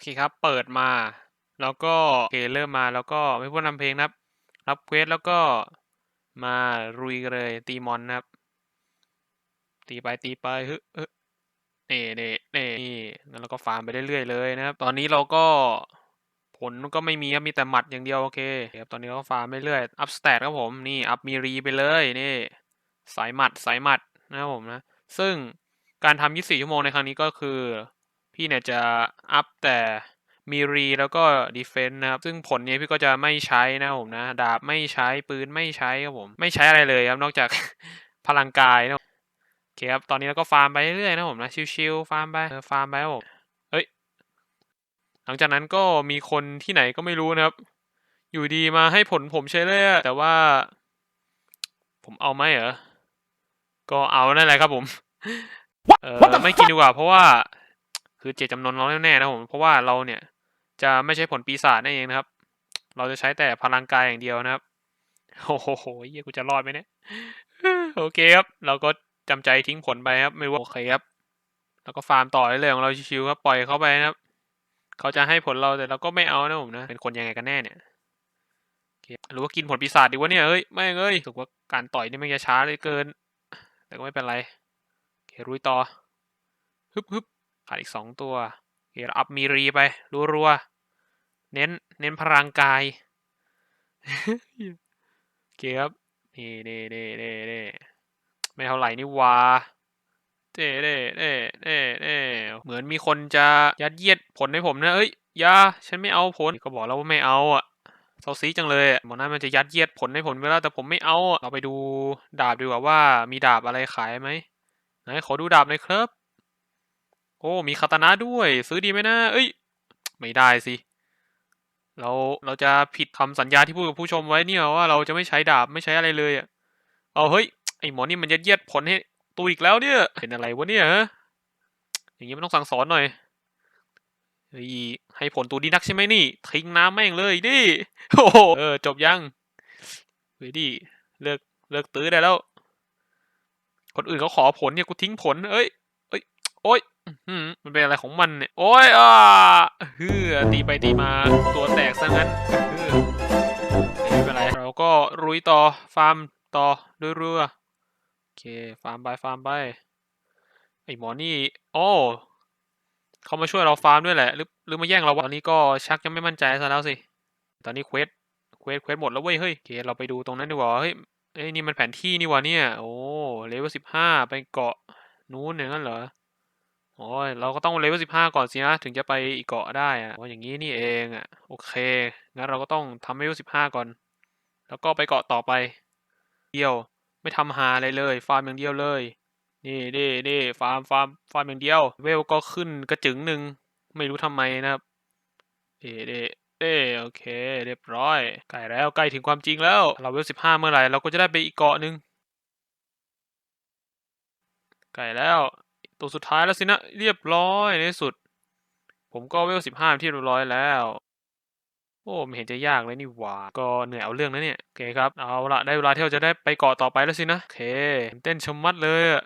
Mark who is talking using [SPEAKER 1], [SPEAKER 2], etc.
[SPEAKER 1] เคครับ เปิดมา แล้วก็โอเคเริ่มมาแล้วก็ไม่พูดนำเพลงนะครับ รับเควสแล้วก็มารุยกันเลยตีมอนนะครับ ตีไปตีไปฮึฮึเน่เน่เน่นี่แล้วก็ฟาร์มไปเรื่อยๆเลยนะครับ ตอนนี้เราก็ผลก็ไม่มีครับมีแต่หมัดอย่างเดียวโอเคครับตอนนี้เราก็ฟาร์มไปเรื่อยอัพสเตตครับผมนี่อัพมีรีไปเลยนี่สายหมัดสายหมัดนะครับผมนะ ซึ่งการทำ24 ชั่วโมงในครั้งนี้ก็คือ พี่เนี่ยจะอัพแต่มีรีแล้วก็ดีเฟนต์นะครับ ซึ่งผลเนี้พี่ก็จะไม่ใช้นะครับผมนะ ดาบไม่ใช้ปืนไม่ใช้ครับผม ไม่ใช้อะไรเลยครับ นอกจากพลังกายนะโอเคครับ ตอนนี้เราก็ฟาร์มไปเรื่อยๆนะครับผมนะ ชิวๆฟาร์มไปเออฟาร์มไปครับผมเฮ้ย หลังจากนั้นก็มีคนที่ไหนก็ไม่รู้นะครับ อยู่ดีมาให้ผลผมใช้เลยอะแต่ว่า ผมเอาไหมเหรอ ก็เอานั่นแหละครับผม เออไม่กินดีกว่าเพราะว่า คือเจตจำนวนเราแน่ๆนะผมเพราะว่าเราเนี่ยจะไม่ใช้ผลปีศาจนั่นเองนะครับ เราจะใช้แต่พลังกายอย่างเดียวนะครับโอ้โหเฮียกูจะรอดไหมเนี่ยโอเคครับ เราก็จำใจทิ้งผลไปครับ ไม่ว่าโอเคครับแล้วก็ฟาร์มต่อเรื่อยๆของเราชิวๆครับปล่อยเขาไปนะครับ เขาจะให้ผลเราแต่เราก็ไม่เอานะผมนะ เป็นคนยังไงกันแน่เนี่ยหรือว่ากินผลปีศาจดีวะเนี่ยเอ้ยไม่เอ้ยรู้สึกว่าการต่อยนี่มันจะช้าเลยเกิน แต่ก็ไม่เป็นไรเครุยต่อฮึบฮึบ ขาดอีกสองตัวโอเคเราอัพมีรีไปรัวๆเน้น เน้นพลังกายโอเคครับนี่นี่นี่นี่นี่ไม่เท่าไหร่นี่วาเด้เด้เด้เด้เด้เหมือนมีคนจะยัดเยียดผลให้ผมนะเอ้ยยาฉันไม่เอาผลก็บอกแล้วว่าไม่เอาอะเซาซีจังเลยอะบอนั้นมันจะยัดเยียดผลให้ผมเวลาแต่ผมไม่เอาอะเราไปดูดาบดีกว่าว่ามีดาบอะไรขายไหมไหนขอดูดาบหน่อยครับ โอ้ มีคาตานะด้วย ซื้อดีไหมนะ เอ้ย ไม่ได้สิ เราเราจะผิดคำสัญญาที่พูดกับผู้ชมไว้เนี่ยว่าเราจะไม่ใช้ดาบไม่ใช้อะไรเลยอะเอาเฮ้ยไอหมอนี่มันยัดเยียดผลให้ตัวอีกแล้วเนี่ยเป็นอะไรวะเนี่ยฮะอย่างนี้มันต้องสั่งสอนหน่อยเฮ้ยให้ผลตัวดีนักใช่ไหมนี่ ทิ้งน้ำแม่งเลยดิโอ้โหเออจบยังเฮ้ยดิเลิกเลิกตื้อได้แล้ว คนอื่นเขาขอผลเนี่ยกูทิ้งผล เอ้ย โอ้ยมันเป็นอะไรของมันเนี่ย โอ้ยอ่าเฮือตีไปตีมาตัวแตกซะงั้นเฮือไม่เป็นไร เราก็รุยต่อ ฟาร์มต่อด้วยเรือโอเค ฟาร์มไป ฟาร์มไป ไอหมอนี่ โอ้เขามาช่วยเราฟาร์มด้วยแหละ หรือหรือมาแย่งเราวะตอนนี้ก็ชักจะไม่มั่นใจซะแล้วสิ ตอนนี้เควส เควส เควสหมดแล้วเว้ย เฮ้ยโอเคเราไปดูตรงนั้นดีกว่า เฮ้ยเอ้ยนี่มันแผนที่นี่ว่าเนี่ย โอ้ เลเวลสิบห้าไปเกาะนู้นอย่างนั้นเหรอ โอ้ยเราก็ต้องเลเวลสิบห้าก่อนสินะถึงจะไปอีกเกาะได้อะว่าอย่างนี้นี่เองอะโอเคงั้นเราก็ต้องทำเลเวลสิบห้าก่อน แล้วก็ไปเกาะต่อไป เดียวไม่ทำหาอะไรเลย ฟาร์มอย่างเดียวเลย นี่นี่นี่ฟาร์มฟาร์มฟาร์มอย่างเดียว เวลก็ขึ้นกระจึงหนึ่งไม่รู้ทำไมนะครับเด้เด้เด้โอเค เรียบร้อยใกล้แล้วใกล้ถึงความจริงแล้ว เราเวลสิบห้าเมื่อไหร่เราก็จะได้ไปอีกเกาะหนึ่งใกล้แล้ว ตัวสุดท้ายแล้วสินะ เรียบร้อยในที่สุด ผมก็เวลสิบห้าที่เรียบร้อยแล้ว โอ้ไม่เห็นจะยากเลยนี่หว่า ก็เหนื่อยเอาเรื่องนะเนี่ย โอเคครับ เอาละได้เวลาที่เราจะได้ไปเกาะต่อไปแล้วสินะ โอเค เต้นชมมัดเลยอะ